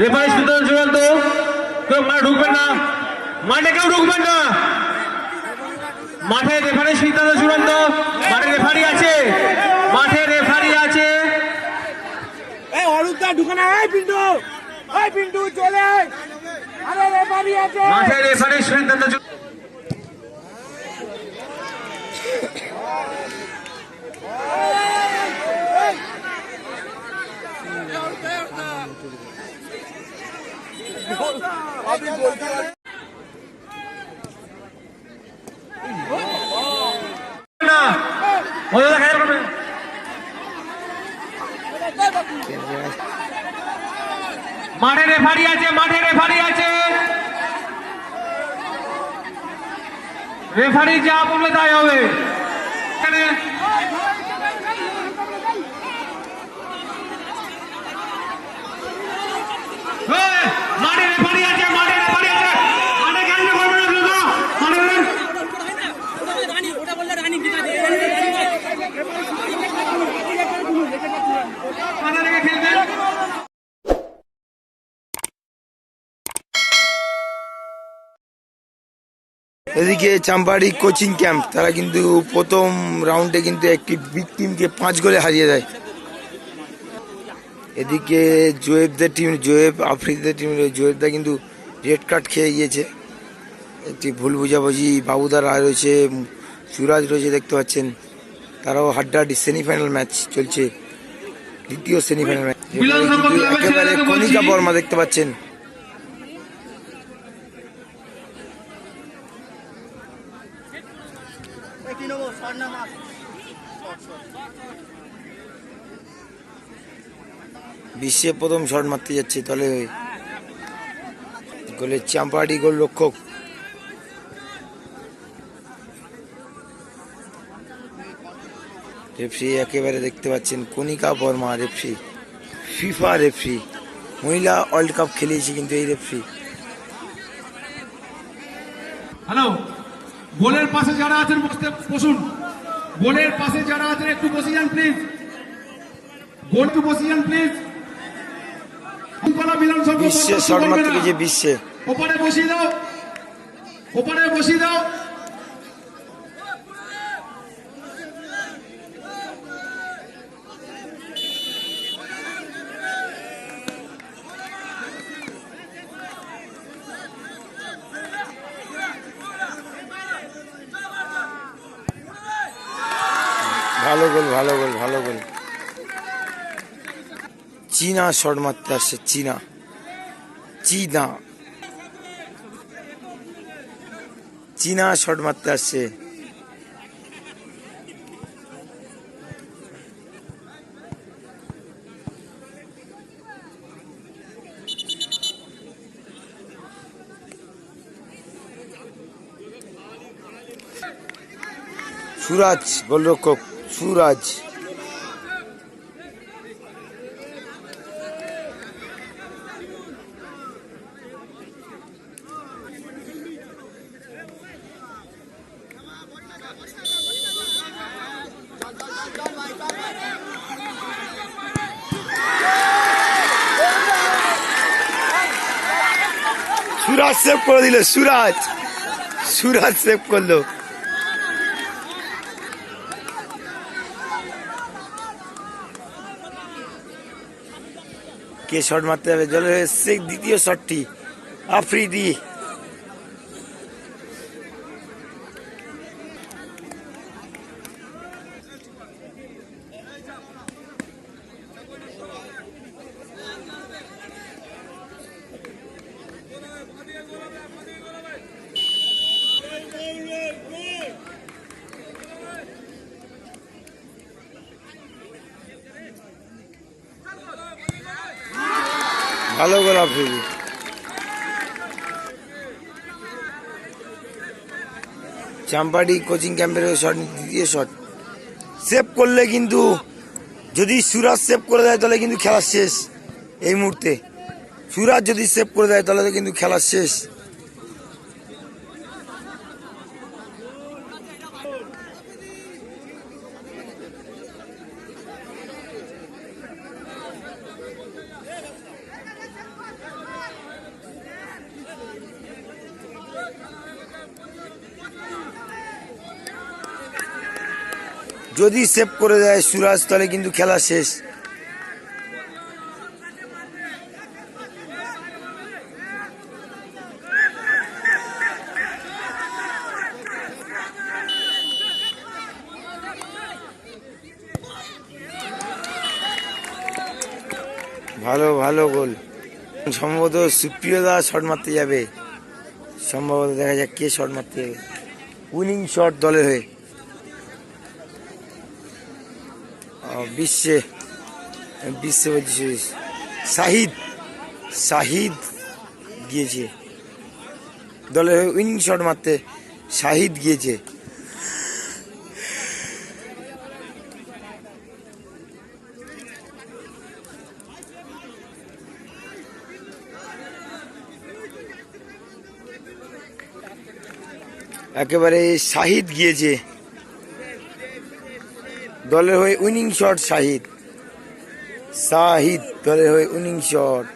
Referee সিদ্ধান্ত চূড়ান্ত কেউ মাঠে ঢুকবেন না মাঠে কেউ ঢুকবেন না মাঠে রেফারি সিদ্ধান্ত চূড়ান্ত মাঠে রেফারি আছে মাঠে রেফারি আছে এই অরূপদা ঢুকানা এই পিন্টু এই পিন্টু চলে আয়। আরে রেফারি আছে মাঠে রেফারি সিদ্ধান্ত চূড়ান্ত না না। মাঠে রেফারি আছে মাঠে রেফারি আছে রেফারি যা বলবে তাই হবে এই, এদিকে চাম্পাড়ি কোচিং ক্যাম্প, তারা কিন্তু প্রথম রাউন্ডে কিন্তু একটি বিগ টিমকে পাঁচ গোলে হারিয়ে দেয়। এদিকে জোয়েবদের টিম জোয়েব আফ্রিদের টিম জোয়েবদা কিন্তু রেড কার্ড খেয়ে গিয়েছে। একটি ভুল বুঝাবুঝি বাবুদা রায় রয়েছে সুরাজ রয়েছে দেখতে পাচ্ছেন। তারাও হাড্ডাহাড্ডি সেমিফাইনাল ম্যাচ চলছে দ্বিতীয় সেমিফাইনাল ম্যাচ একেবারে কণিকা বর্মা দেখতে পাচ্ছেন। বিশ্বে প্রথম শট মারতে যাচ্ছে, তাহলে গোলের চাম্পাহাটি গোল রক্ষক রেফরি একেবারে দেখতে পাচ্ছেন, Kanika Barma referee, FIFA referee, মহিলা ওয়ার্ল্ড কাপ খেলিয়েছে কিন্তু এই রেফরি। হ্যালো, গোলের পাশে যারা আছেন বসতে, বসুন। গোলের পাশে যারা আছেন একটু বসে যান, প্লিজ। গোল একটু বসে যান, প্লিজ। বিশ্বে শট মারতে গেছে বিশ্বে। ওপারে বসিয়ে দাও। ওপারে বসিয়ে দাও। ভালো গোল ভালো গোল ভালো গোল। চীনা শট মারতে আসছে চীনা চীনা চীনা শট মারতে আসছে সুরাজ গোলরক্ষক সুরাজ। সুরাজ সেভ করে দিল, সুরাজ। সুরাজ সেভ করল। কে শট মারতে হবে জলে এসছে দ্বিতীয় শটটি আফ্রিদি। ভালো গোলাপ ফুল চাম্পাডি কোচিং ক্যাম্পের শট, দ্বিতীয় শট। সেভ করলে কিন্তু, যদি সুরাজ সেভ করে দেয়, তাহলে কিন্তু খেলা শেষ এই মুহূর্তে। সুরাজ যদি সেভ করে দেয়, তাহলে কিন্তু খেলা শেষ। যদি সেভ করে দেয় সুরাজ, তাহলে কিন্তু খেলা শেষ। ভালো ভালো গোল। সম্ভবত সুপ্রিয় দা শট মারতে যাবে। সম্ভবত দেখা যাক কে শট মারতে যাবে। উইনিং শট দলের হয়ে। বিশ্বে বিশ্বে শাহিদ শাহিদ গিয়েছে। দলের উইনিং শট মারতে শাহিদ গিয়েছে। একেবারে শাহিদ গিয়েছে। দলের হয়ে উইনিং শট শাহিদ। শাহিদ দলের হয়ে উইনিং শট।